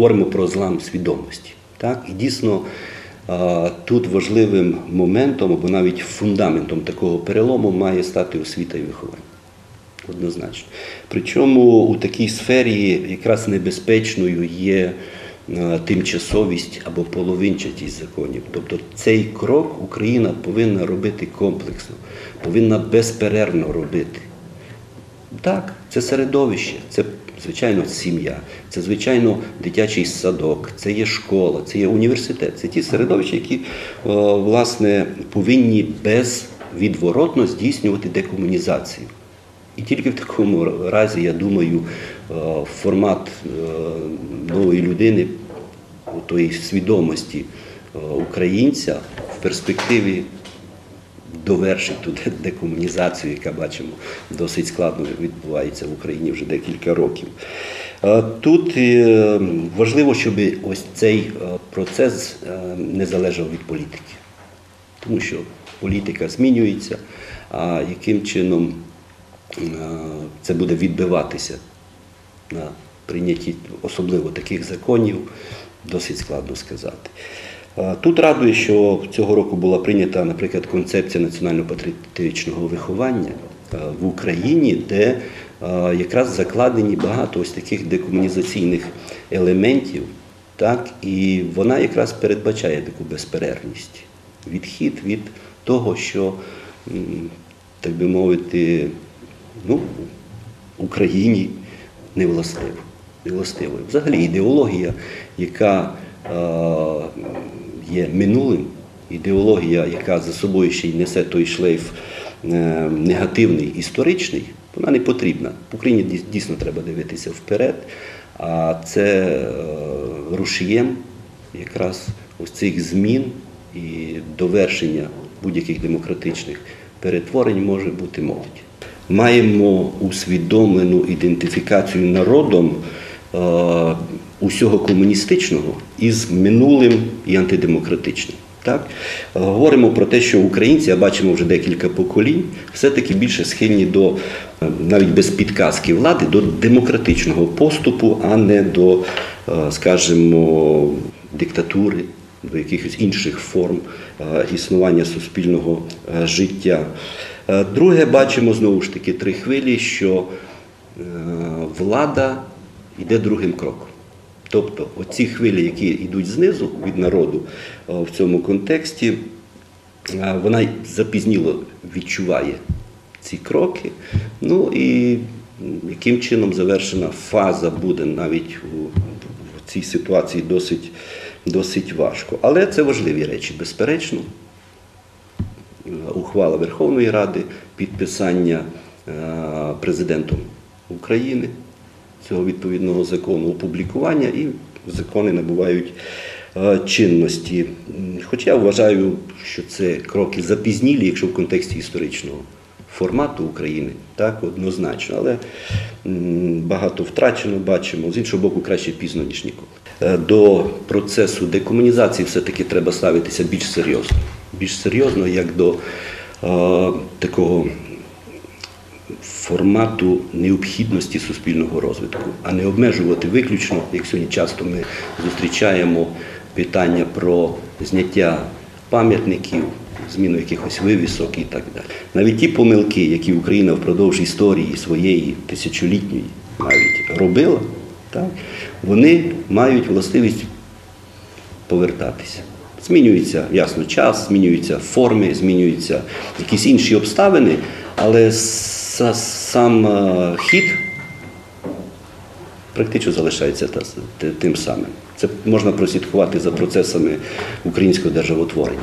говоримо про злам свідомості. Так? І дійсно тут важливим моментом або навіть фундаментом такого перелому має стати освіта і виховання. Однозначно. Причому у такій сфері якраз небезпечною є тимчасовість або половинчатість законів. Тобто цей крок Україна повинна робити комплексно, повинна безперервно робити. Так, це середовище, це звичайно сім'я, це звичайно дитячий садок, це є школа, це є університет. Це ті середовища, які е, власне повинні безвідворотно здійснювати декомунізацію. І тільки в такому разі, я думаю, е, формат е, нової людини, тої свідомості українця в перспективі довершить ту декомунізацію, яка бачимо досить складно відбувається в Україні вже декілька років. Е, Тут е, важливо, щоб ось цей е, процес не залежав від політики, тому що політика змінюється, а яким чином це буде відбиватися на прийнятті особливо таких законів, досить складно сказати. Тут радує, що цього року була прийнята, наприклад, концепція національно-патріотичного виховання в Україні, де якраз закладені багато ось таких декомунізаційних елементів, так, і вона якраз передбачає таку безперервність, відхід від того, що, так би мовити, ну, Україні не властиво. Не. Взагалі ідеологія, яка є минулим, ідеологія, яка за собою ще й несе той шлейф е, негативний, історичний, вона не потрібна. В Україні дійсно треба дивитися вперед, а це е, рушієм якраз ось цих змін і довершення будь-яких демократичних перетворень може бути молодь. Маємо усвідомлену ідентифікацію народом е, усього комуністичного із минулим і антидемократичним. Так? Е, Говоримо про те, що українці, а бачимо вже декілька поколінь, все-таки більше схильні до е, навіть без підказки влади, до демократичного поступу, а не до, е, скажімо, диктатури, до якихось інших форм існування суспільного життя. Друге, бачимо знову ж таки три хвилі, що влада йде другим кроком. Тобто оці хвилі, які йдуть знизу від народу е, в цьому контексті, е, вона запізніло відчуває ці кроки. Ну і яким чином завершена фаза буде навіть у, цій ситуації досить, досить важко. Але це важливі речі, безперечно. Е, Ухвала Верховної Ради, підписання президентом України цього відповідного закону, опублікування і закони набувають е, чинності. Хоча я вважаю, що це кроки запізнілі, якщо в контексті історичного формату України, так, однозначно, але багато втрачено бачимо. З іншого боку, краще пізно, ніж ніколи. Е, До процесу декомунізації все-таки треба ставитися більш серйозно. Більш серйозно, як до е, такого формату необхідності суспільного розвитку, а не обмежувати виключно, як сьогодні часто ми зустрічаємо питання про зняття пам'ятників, зміну якихось вивісок і так далі. Навіть ті помилки, які Україна впродовж історії своєї тисячолітньої навіть робила, так, вони мають властивість повертатися. Змінюється ясно час, змінюються форми, змінюються якісь інші обставини, але сам е, хід практично залишається тим самим. Це можна прослідкувати за процесами українського державотворення.